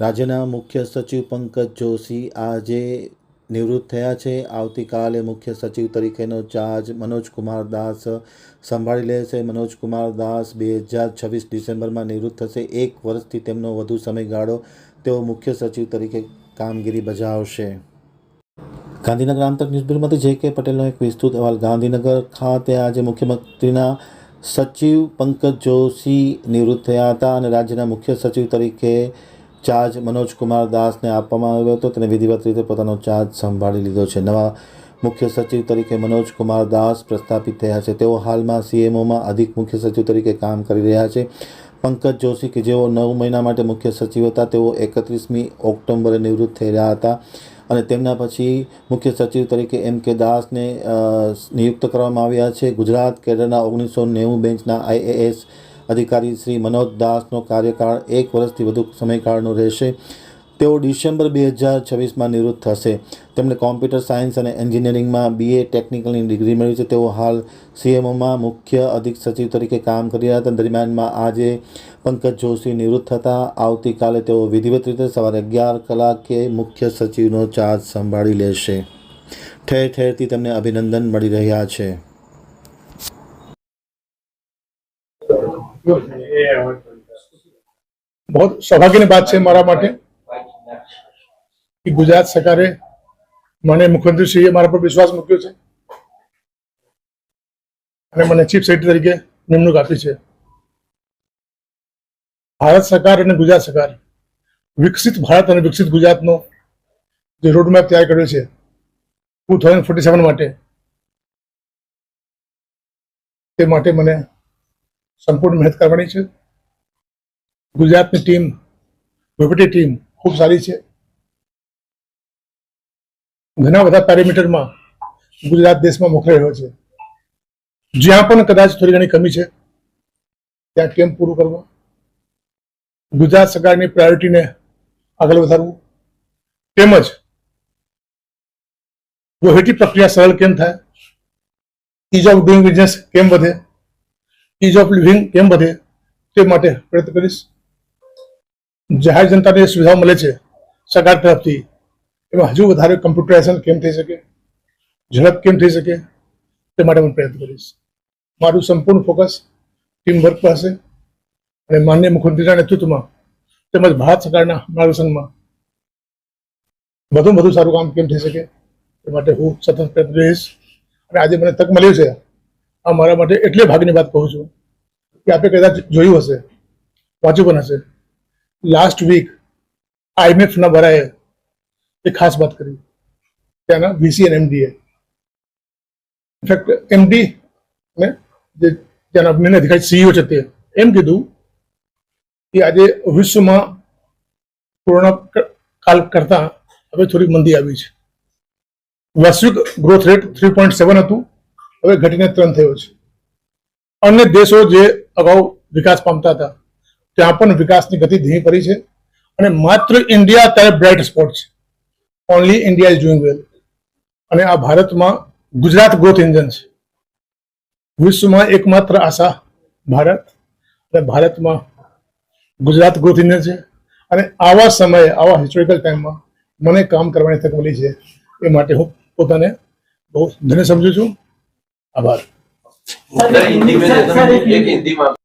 રાજ્યના મુખ્ય સચિવ પંકજ જોશી આજે નિવૃત્ત થયા છે. આવતીકાલે મુખ્ય સચિવ તરીકેનો ચાર્જ મનોજ કુમાર દાસ સંભાળી લેશે. મનોજ કુમાર દાસ બે હજાર છવ્વીસ ડિસેમ્બરમાં નિવૃત્ત થશે. એક વર્ષથી તેમનો વધુ સમયગાળો તેઓ મુખ્ય સચિવ તરીકે કામગીરી બજાવશે. ગાંધીનગર આમતક ન્યૂઝ બ્યુરોમાંથી જે કે પટેલનો એક વિસ્તૃત અહેવાલ. ગાંધીનગર ખાતે આજે મુખ્યમંત્રીના સચિવ પંકજ જોશી નિવૃત્ત થયા હતા અને રાજ્યના મુખ્ય સચિવ તરીકે ચાર્જ મનોજકુમાર દાસને આપવામાં આવ્યો હતો. તેને વિધિવત રીતે પોતાનો ચાર્જ સંભાળી લીધો છે. નવા મુખ્ય સચિવ તરીકે મનોજ કુમાર દાસ પ્રસ્થાપિત થયા છે. તેઓ હાલમાં સીએમઓમાં અધિક મુખ્ય સચિવ તરીકે કામ કરી રહ્યા છે. પંકજ જોશી, કે જેઓ નવ મહિના માટે મુખ્ય સચિવ હતા, તેઓ એકત્રીસમી ઓક્ટોબરે નિવૃત્ત થઈ રહ્યા હતા અને તેમના પછી મુખ્ય સચિવ તરીકે એમ કે દાસને નિયુક્ત કરવામાં આવ્યા છે. ગુજરાત કેડરના ઓગણીસો નેવું બેન્ચના આઈએએસ અધિકારી શ્રી મનોજ દાસનો કાર્યકાળ એક વર્ષથી વધુ સમયકાળનો રહેશે. તેઓ ડિસેમ્બર બે હજાર છવ્વીસમાં નિવૃત્ત થશે. તેમણે કોમ્પ્યુટર સાયન્સ અને એન્જિનિયરિંગમાં બીએ ટેકનિકલની ડિગ્રી મેળવી છે. તેઓ હાલ સીએમઓમાં મુખ્ય અધિક સચિવ તરીકે કામ કરી રહ્યા હતા. દરમિયાનમાં આજે પંકજ જોશી નિવૃત્ત થતા. આવતીકાલે તેઓ વિધિવત રીતે સવારે અગિયાર કલાકે મુખ્ય સચિવનો ચાર્જ સંભાળી લેશે. ઠેર ઠેરથી તેમને અભિનંદન મળી રહ્યા છે. बहुत સૌભાગ્યની વાત છે મારા માટે કે ગુજરાત સરકારે મને મુખ્યમંત્રીશ્રીએ મારા પર વિશ્વાસ મૂક્યો છે અને મને ચીફ સેક્રેટરી તરીકે નિમણૂક આપી છે ભારત સરકાર અને ગુજરાત સરકાર વિકસિત ભારત અને વિકસિત ગુજરાતનો જે રોડમેપ તૈયાર કર્યો છે ટુ થાઉઝન્ડ ફોર્ટી સેવન માટે તે માટે મને સંપૂર્ણ મહેનત કરવાની છે. ગુજરાતની ટીમ વહીવટી ટીમ ખૂબ સારી છે. ઘણા બધા પેરામીટરમાં ગુજરાત દેશમાં મોકલાઈ રહ્યો છે. જ્યાં પણ કદાચ થોડી ઘણી કમી છે, ત્યાં કેમ પૂરું કરવું. ગુજરાત સરકારની પ્રાયોરિટીને આગળ વધારવું. તેમજ વહીવટી પ્રક્રિયા સરળ કેમ થાય? ઇઝ ઓફ ડુઈંગ બિઝનેસ કેમ વધે? ઇઝ ઓફ લિવિંગ કેમ વધે તે માટે પ્રયત્ન કરીશ. જાહેર જનતાને સુવિધાઓ મળે છે સરકાર તરફથી. એમાં હજુ વધારે કમ્પ્યુટરાઇઝેશન કેમ થઈ શકે? ઝડપ કેમ થઈ શકે? તે માટે હું પ્રયત્ન કરીશ. મારું સંપૂર્ણ ફોકસ ટીમ વર્ક પર હશે. અને માન્ય મુખ્યમંત્રીના નેતૃત્વમાં તેમજ ભારત સરકારના માર્ગદર્શનમાં વધુ વધુ સારું કામ કેમ થઈ શકે? તે માટે હું સતત પ્રયત્ન રહીશ અને આજે મને તક મળ્યું છે. આ મારા માટે એટલે ભાગની વાત કહું છું કે આપણે કદાચ જોયું હશે, વાંચ્યું પણ હશે. લાસ્ટ વીક આઈએમએફ ભરાએ એ ખાસ વાત કરી. ત્યાંના વીસી અને એમડીએ ઇનફેક્ટ એમડી ને જે ત્યાંના મેન અધિકારી સીઈઓ છે તે, એમ કીધું કે આજે વિશ્વમાં કોરોના કાલ કરતા હવે થોડી મંદી આવી છે. વૈશ્વિક growth rate three point seven હતું. હવે ઘટીને ત્રણ થયો છે. અન્ય દેશો જે અગાઉ વિકાસ પામતા હતા, ત્યાં પણ વિકાસની ગતિ ધીમી પડી છે અને માત્ર ઇન્ડિયા અત્યારે બ્રાઇટ સ્પોટ છે. Only India is doing well અને આ ભારતમાં ગુજરાત ગ્રોથ એન્જિન છે. વિશ્વમાં એકમાત્ર આશા ભારત અને ભારતમાં ગુજરાત ગ્રોથ એન્જિન છે. અને આવા સમયે, આવા હિસ્ટોરિકલ ટાઈમમાં મને કામ કરવાની તક મળી છે એ માટે હું પોતાને બહુ ધન્ય સમજુ છું. આભાર.